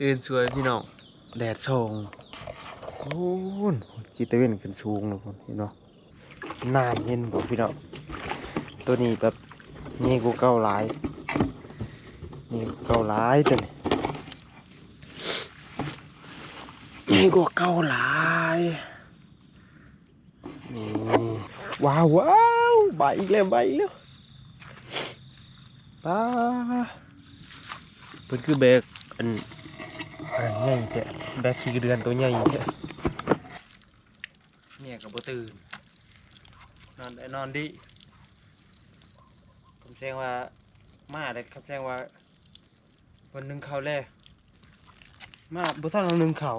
ตื่นสวยพี่น้องแดดส่องโอ้นจิตเวนขึ้นสูงเลยคนพี่น้องน่าเย็นบ่พี่น้องตัวนี้แบบนี่กูเก้าหลายนี่กูเก้าหลายตัวนี้นี่กูเก้าหลายนี่ว้าวว้าวใบอีกแล้วใบอีกแล้วป้าเพิ่นคือแบกอันอัน ใหญ่แท้แบกขี้เดือนตัวใหญ่แท้เนี่ยกับบ่ตื่นนอนได้นอนดิคำแซงว่ามาได้คำแซงว่าวันหนึ่งเขาวแล่มาบ่ทันเอาหนึ่งเขา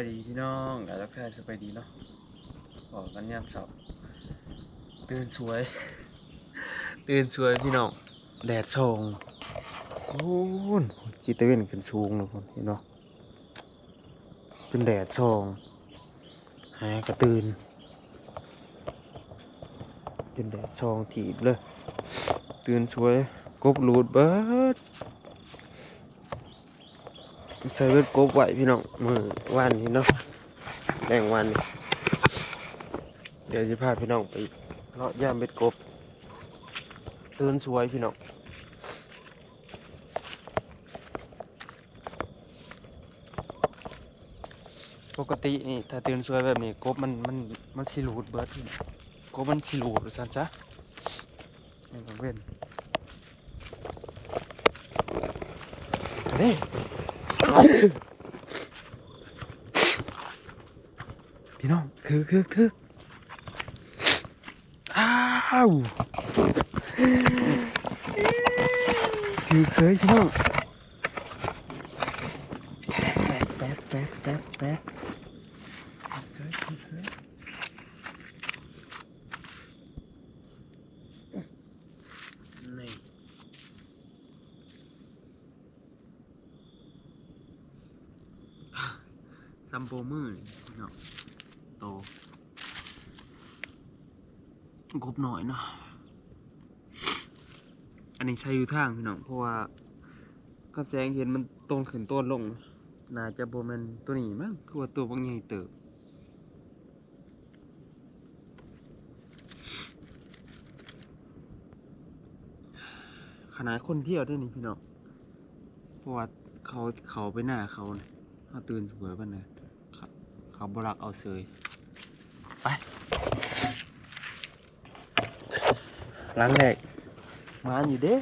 ายดีพี่น้องอยากทักทายสบายดีเนาะบอกกันยามเช้าตื่นสวย ตื่นสวยพี่น้องแดดส่องโอ้นจิตเวนขึ้นสูงเลยคนพี่น้องเป็นแดดส่องหากระตื่นเป็นแดดส่องถีบเลย ตื่นสวยกบหลุดเบิด ใส่เวทกบไว้พี่น้องมือวันนี้เนาะแบ่งวัน เดี๋ยวจะพาพี่น้องไปเลาะย่ามเบ็ดกบตื่นสวยพี่น้องปกตินี่ถ้าตื่นสวยแบบนี้กบมันมันมันสิหลูดเบิดพี่น้องกบมันสิหลูดสันจ้ะนี่ก็เว้นเด้ พี่น้องคือคือคืออ้าวคือเสยพี่น้องแป๊บแป๊บแป๊บแป๊บเสยคือเสยนี่ซัม โบมือนี่พี่น้อโตกบหน่อยเนาะอันนี้ใช้อยู่ทางพี่น้องเพราะว่าก็แสงเห็นมันต้นขึ้นต้นลง น่าจะโบแมนตัวนี้มั้งคือว่าตัวบางใหญ่เติบขนาดคนเที่ยวด้วยนี่พี่น้องเพราะว่าเขาเขาไปหน้าเขาเนี่ยเขาตื่นสวยกันเลย เขาเขาบรักเอาเสยไปหล้างแรกมาอยู่เด้ย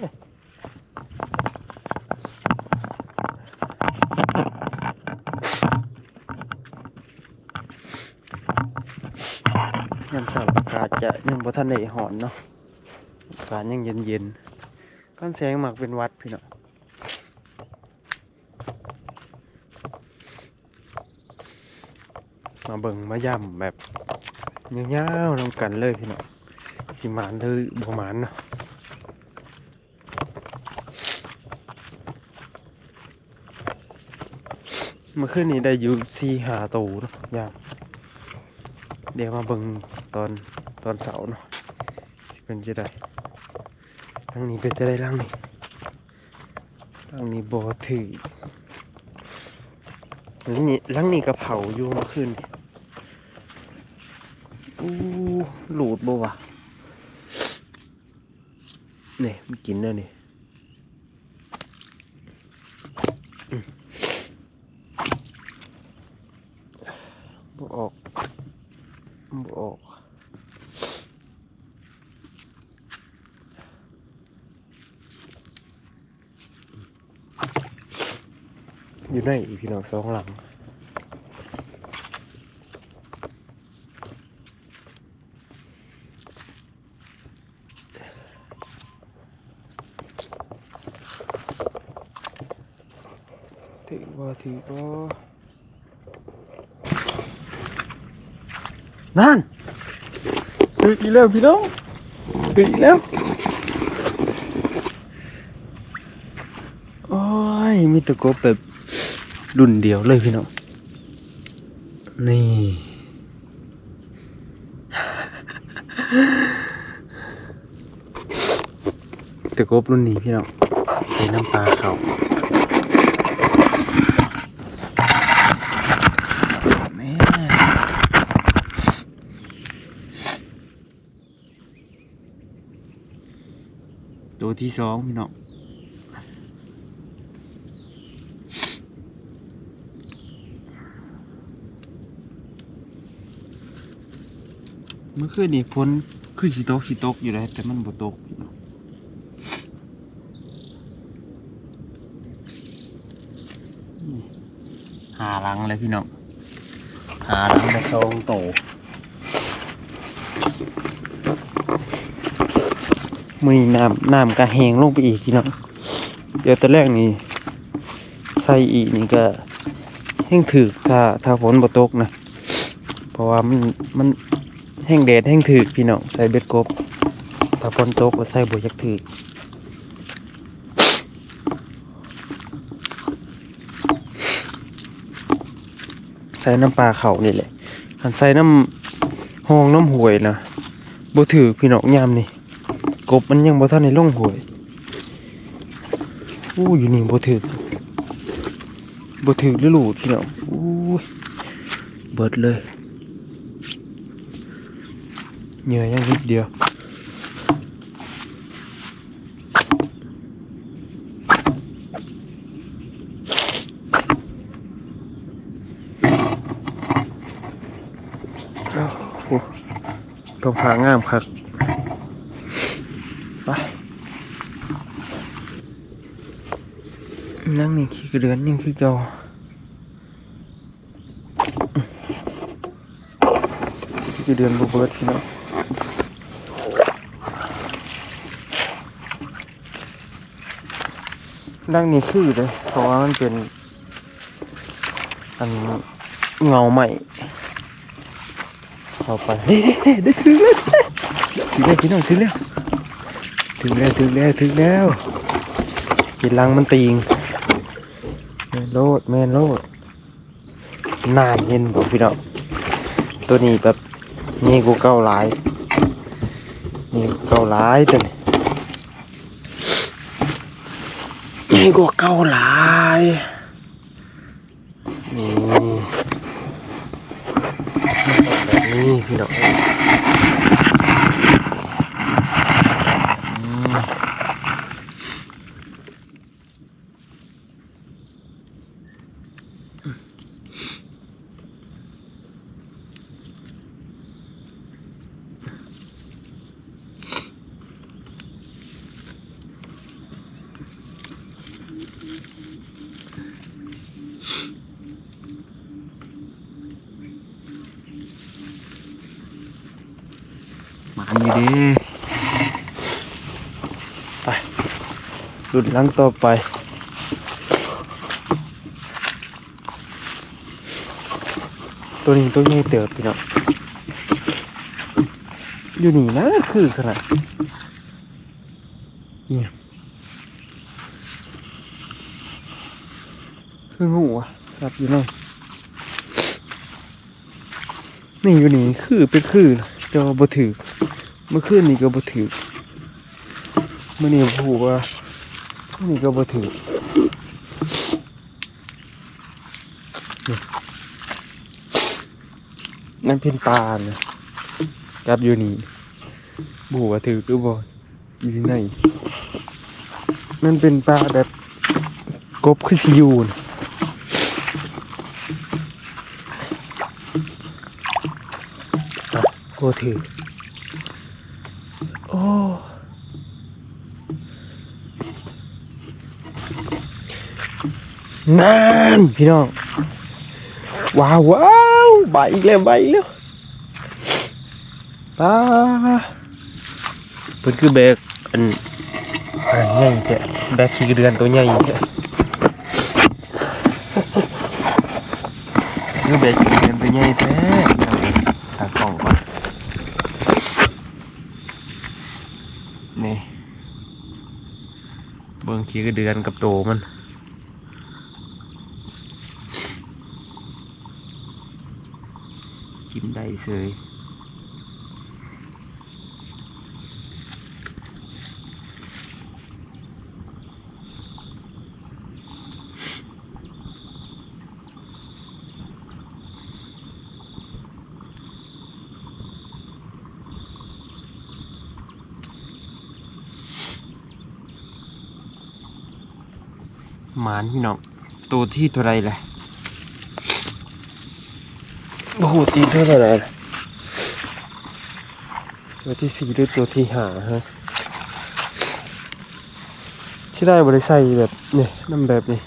ามเช้าอากาศจะยังบ่ทันได้หอนเนาะอากาศยังเย็นเย็นๆก้อนแสงมักเป็นหวัดพี่เนาะ มาเบิ่งมาย่ำแบบยาวๆนำกันเลยพี่เนาะสิมานหรือบ่มานเนาะเมื่อคืนนี้ได้อยู่สี่หาตูเนาะย่ำเดี๋ยวมาเบิ่งตอนตอนเสาเนาะสิเป็นจะได้ลังนี้เป็นจะได้ลังนี้ลังนี้บ่ถือลังนี้ลังนี้กระเผาอยู่เมื่อคืนนี่ อู้หลูดบ่วะนี่มันกินแล้วนี่บ่ออกบ่ออกอยู่ในอีพี่น้องสองหลัง ถือบ่นั่นถืออีกแล้วพี่น้องถืออีกแล้ว โอ้ย มีตะกบแบบรุ่นเดียวเลยพี่น้อง นี่ ตะกบรุ่นนี้พี่น้องใส่น้ำปลาเขาแม่ตัว ที่สองพี่น้องเมื่อคืนนี้ฝนคือสิตกสิตกอยู่เลยแต่มันบ่ตกหาลังเลยพี่น้องหาลังได้สองโต มือน้ำน้ำกระแหงลงไปอีกพี่น้องเดี๋ยวตอนแรกนี่ใส่อีกนี่ก็แห้งถือถ้าถ้าฝนบ่ตกนะเพราะว่ามันมันแห้งแดดแห้งถือพี่น้องใส่เบ็ดกบถ้าฝนตกก็ใส่บ่ยากถือใส่น้ำปลาเขานี่แหละอันใส่น้ำห้องน้ำห่วยนะบ่ถือพี่น้องยามนี่ กบมันยังบ่ทันในล่องหวยอู้อยู่นี่บ่ถือบ่ถือหรือหลูดพี่น้องอู้เบิดเลยเหนื่อยยังนิดเดียวโอ้โหต้องพางามครับ ไปนั่งนี่ขี้กระเดือนยังคือเก่าขี้เดือนบุเบิดพี่น้องนั่งนี่คือเลยเพราะว่ามันเป็นอันเงาใหม่เข้าไปเฮ้ยเฮ้ยได้ถึงแล้วถึงแล้วพี่น้องถึงแล้ว ถึงแล้วถึงแล้วถึงแล้วเห็นลังมันตีงแมนโลดแมนโลดนานเย็นบอกพี่น้องตัวนี้แบบนี่กูเก้าหลายนี่กูเก้าหลายตัวนี้นี่กูเก้าหลายนี่นี้พี่น้อง มาอยู่ดีไปหลุดลังต่อไปตัวนี้ตัวนี้เติบพี่น้องอยู่นี่นะคือขนาดเนี่ยคืองูอะครับอยู่นี่นี่อยู่นี่คือเป็นคือนะแต่ว่าบ่ถือ เมื่อคืนนี้ก็บ่ถือเมื่อนี้ผูว่าเมื่อนี้ก็บ่ถือนั่นเป็นปลานะจับอยู่นี่บูว่าถือหรือบ่อยู่ที่ไหนนั่นเป็นปลาแบบกบคือสิยูนะอะโกถือ นานพี่น้อง ว้าวว้าวใบอีกแล้วใบอีกแล้วป้าเพิ่นคือแบกอันอันใหญ่แท้แบกขี้กระเดือนตัวใหญ่แท้คือเบ็ดกินกันไปใหญ่แท้เอาไปทางกล่องก่อนนี่เบิ่งขี้กระเดือนกับโตมัน กิน ได้เสยหมานพี่น้องตัวที่เท่าไรแหละ โอ้โหตีเท่าไหร่ล่ะตัวที่สี่หรือตัวที่ห้าฮะที่ได้บริใส่แบบนี่น้ำแบบนี้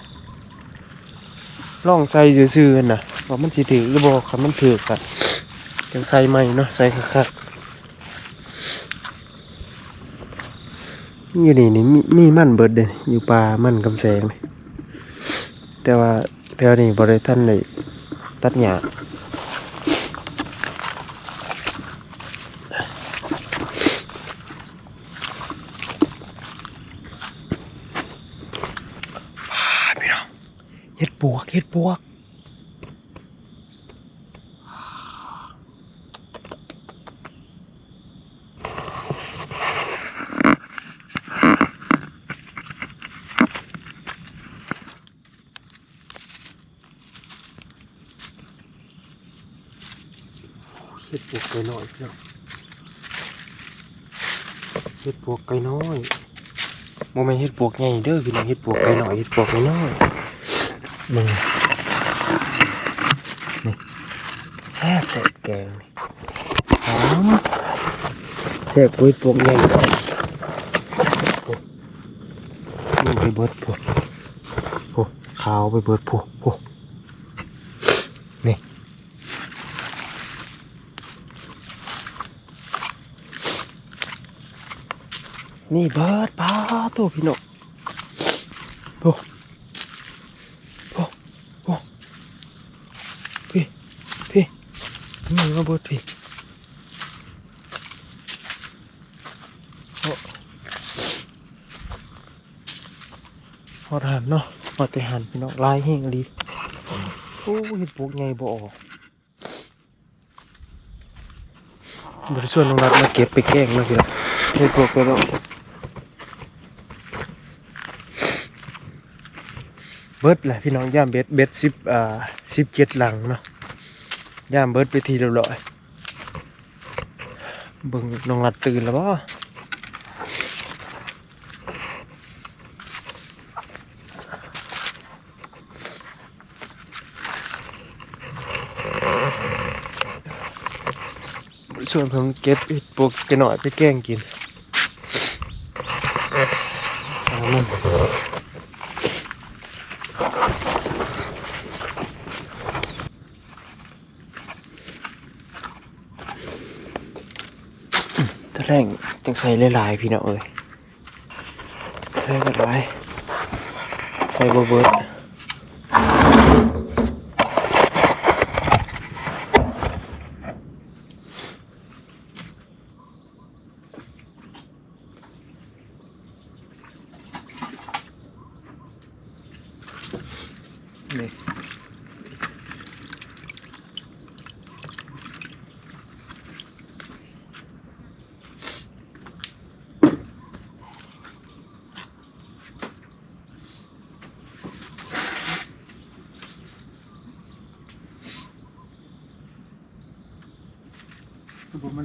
ลองใส่ซื่อๆนนะว่ามันสิถือหรือบอกคันมันถือกันยังใส่ใหม่เนาะใส่คักๆอยู่นี่นี่มีมีมันเบิดเด้อยู่ป่ามันกำแสงแต่ว่าแถวนี้บริท่านเลยตัดหญ้า พี่น้องเฮ็ดปวกเฮ็ดปวก เฮ็ดปวกไก่น้อยพี่น้องเฮ็ดปวกไก่น้อยโมเมนเฮ็ดปวกใหญ่เด้อพี่น้องเฮ็ดปวกไก่น้อยเฮ็ดปวกไก่น้อยนี่นี่แซ่บแซ่บแกงนี่หอมแซ่บกุ้ยปวกใหญ่ไปเบิดพวกพวกขาวไปเบิดพวกพวก นี่เบิดปลาตัวพี่น้องโอ้โอ้โอ้พี่พี่นี่มาเบิดพี่โอ้พอทานเนาะพอแต่หันพี่น้องลายแห้งดีโอ้เห็ดปวกไงบ่ออกบริส่วนน้องรัดมาเก็บไปแกล้งนะพี่น้องเห็ดปวกไปแล้ว เบิดแหละพี่น้องย่ามเบ็ดเบ็ดสิบอ่าสิบเจ็ดหลังเนาะย่ามเบิดไปทีเรียบร้อยเบิ่งน้องรัดตื่นแล้วบ่ส่วนผมเก็บอิดปวกกันหน่อยไปแกล้งกินเอามัน ตะแรงจัง ใส่หลายๆพี่น้องเอ้ยใส่กันหลายใส่บ่เบิด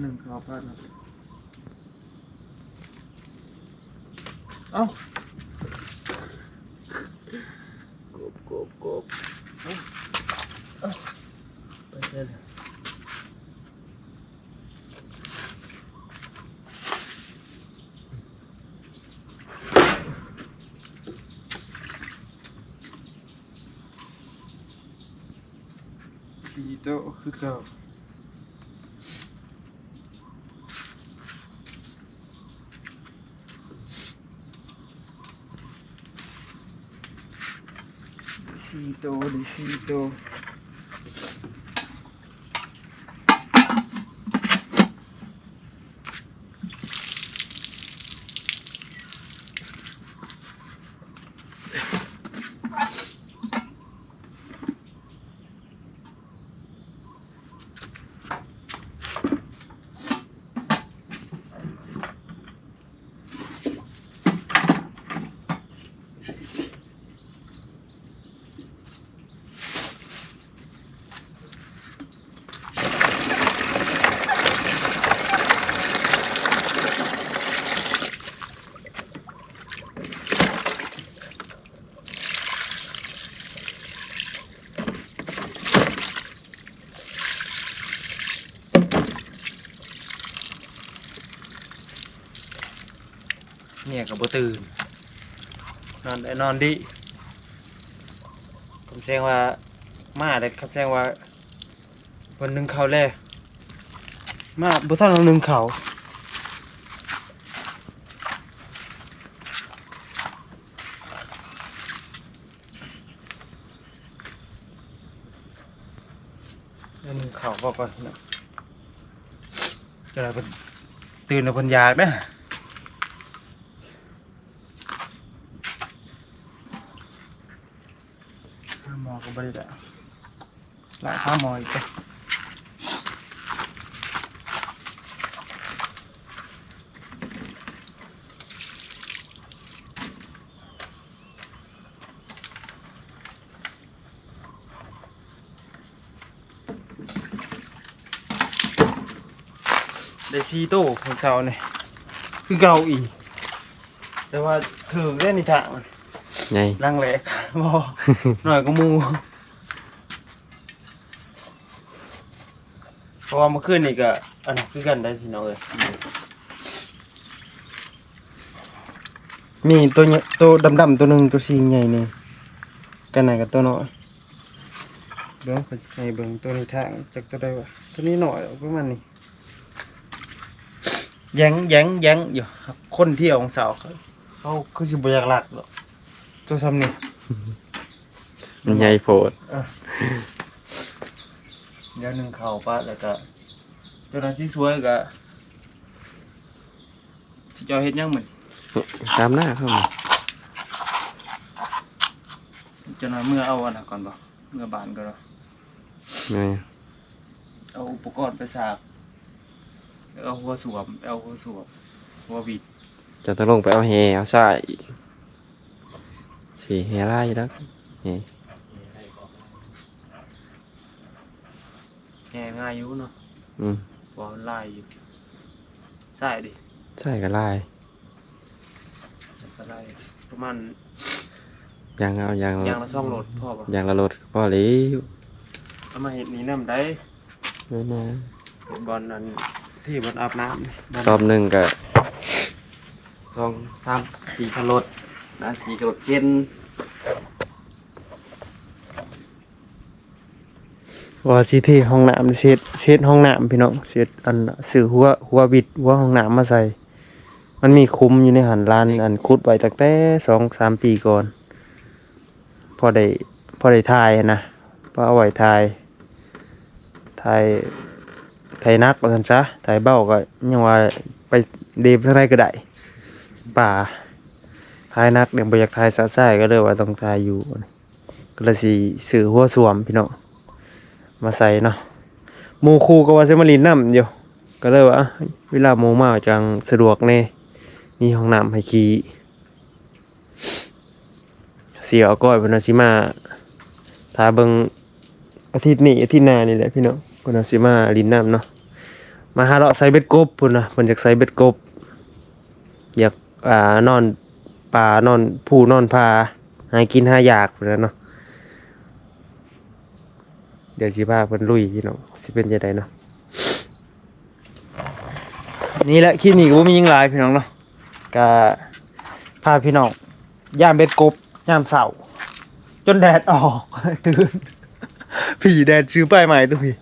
นี่คือ ผมมาหนึ่งกรอบ แล้วนะเอ้ากบกบกบเอ้าเอ้าไปเรื่อยสีโตะคือเก่า Dito, Dito. เนี่ยกับบ่ตื่นนอนได้นอนดิคำแซงว่ามาได้คำแซงว่าวันหนึ่งเขาแล้วมาบ่ทันเอาหนึ่งเขาหนึ่งเขาบอกก่อนนะจะได้เพิ่นตื่นแล้วพิ่นยากนะห้าหมอก็บ่ได้ละ หลายห้าหมออีกเด้อได้ซีโต้คนเสาเนี่ยคือเก่าอีกแต่ว่าถือได้ในทางไงลังแหลกบอหน่อยก็มูเพ ราะว่าเมื่อคืนนี่ก็อันนั้นคือกันได้พี่น้องเลยมีตัวเนี้ยตัวดำๆตัวหนึ่งตัวสีใหญ่นี่กันไหนกับตัวน้อยเบิ้งเขาใส่เบิ้งตัวนี้ทางจากตัวใดวะตัวนี้หน่อยประมาณนี้แยังแยังแยังอยู่ครับคนเที่ยวของสาวเขาเขาคือสิบอยากหลักหรอกตัวซ้ำนี่มันใหญ่โพด เดี๋ยวหนึ่งเข่าปะแล้วก็เจ้าหน้าที่สวยก็สิเจ้าเฮ็ดหยังเหมือนตามหน้าเข้ามาเจ้าหน้าเมื่อเอาอันนั้นก่อนบ่เมื่อบานก็เนาะไงเอาอุปกรณ์ไปสากแล้วเอาหัวสวมเอาหัวสวมหัวบิดจะต้องลงไปเอาแฮเอาใส่สีแฮไล่แล้วแฮ แง่ง่ายอยู่เนาะอืมบ่ลายอยู่ใส่ดิใส่ก็ไล่จะไล่ประมาณยางเอายางยางละช่องโหลดพ่อบ่ยางละรถพอเลยเอามาเห็ดนี้น้ำได้นั่นนะบอลนั้นที่บอลอาบน้ำนี่บอลรอบหนึ่งก็สองสามสี่คันรถนะสี่คันรถเข็น ว่าสิที่ห้องน้ำเช็ดเช็ดห้องน้ำพี่น้องเช็ดอันสื่อหัวหัวบิดหัวห้องน้ำมาใส่ มันมีคุ้มอยู่ในหันลานอันคุดไว้ตั้งแต่สองสามปีก่อน พอได้พอได้ทายนะพอเอาไว้ทายทายทายนักว่ากันซะทายเบ้าก็ยังว่าไปเดฟเท่าไรก็ได้ป่าทายนักเดี๋ยวไปอยากทายสะใส่ก็เลยว่าต้องทายอยู่ก็เลยสิสื่อหัวสวมพี่น้อง มาใส่เนาะหมูคูก็ว่าจะมาลินน้ำอยู่ก็เลยว่าเวลาหมูมาจังสะดวกแน่มีห้องน้ำให้ขี่เสียก้อยพนเอาสิมาถ้าเบิงอาทิตย์นี้อาทิตย์หน้านี่แหละพี่น้องพนเอาสิมาลินน้ำเนาะมาหาเลาใส่เบ็ดกบพุ่นนะพิ่นอยากใส่เบ็ดกบ อยากอ่านอนป่านอนผู้นอนพาหากินหาอยากพุ่นแหล้วเนาะ เดี๋ยวสิพาเพิ่นลุยพี่น้องสิเป็นจังไดเนาะนี่แหละคลิปนี้ก็บ่มีหยังหลายพี่น้องเนาะก็พาพี่น้องย่ามเบ็ดกบย่ามเสาจนแดดออก ตื่นผีแดดซื้อไปใหม่ตัวพี่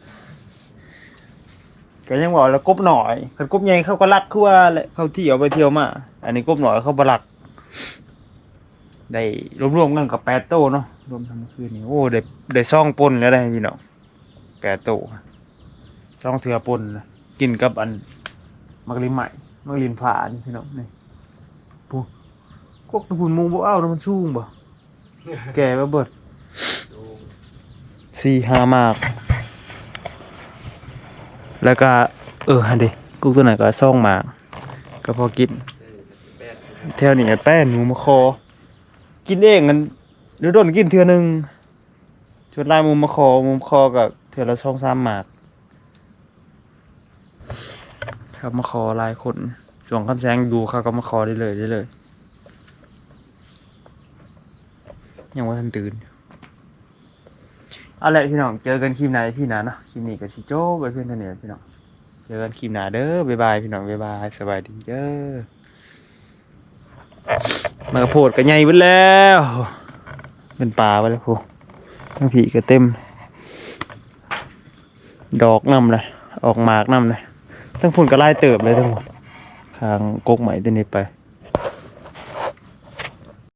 ก็ยังบอกแล้วกบหน่อยคันกบใหญ่เขาก็รักคือว่าแหละเขาเที่ยวไปเที่ยวมา อันนี้กบหน่อยเขาบ่รัก ได้รวมๆกันกับแปดโตเนาะรวมทั้งคืนนี้โอ้ได้ได้ซ่องปนแล้วได้พี่น้อง แปดโตซ่องเถื่อปนนะกินกับอันมักลินใหม่มักลินผ่านี่พี่น้องนี่ปูกวกตะพุนมุงบ่เอาแล้วมันสูงบ่แก่บ่เบิดสี่ห้ามาก แล้วก็เออฮันเดิกุ๊กตัวไหนก็ซ่องหมากก็พอกินแถวนี้แป้นหนูมาคอ กินเองกันหรือโดนกินเทือหนึ่งชุดลายมุมมะคอมุมคอกับ เทือละช่องสามหมากครับมาคอลายคนส่วงคำแสงดูเขาก็มาคอได้เลยได้เลย ยังว่าทันตื่นเอาละพี่น้องเจอกันคลิปไหนพี่หนาเนาะคลิปนี้กับชิโจ้ไปเพื่อนเท่านี้พี่น้องเจอกันคลิปหนาเด้อบ๊ายบายพี่น้องบ๊ายบายสบายดีเด้อมันกระโพดก็ใหญ่เบิดแล้ว เป็นป่าไปแล้วพูทั้งผีก็เต็ม ดอกน้ำเลยออกหมากน้ำเลยทั้งพุ่นก็ไล่เติบเลยทั้งหมดข้างกกใหม่ตัวนี้ไป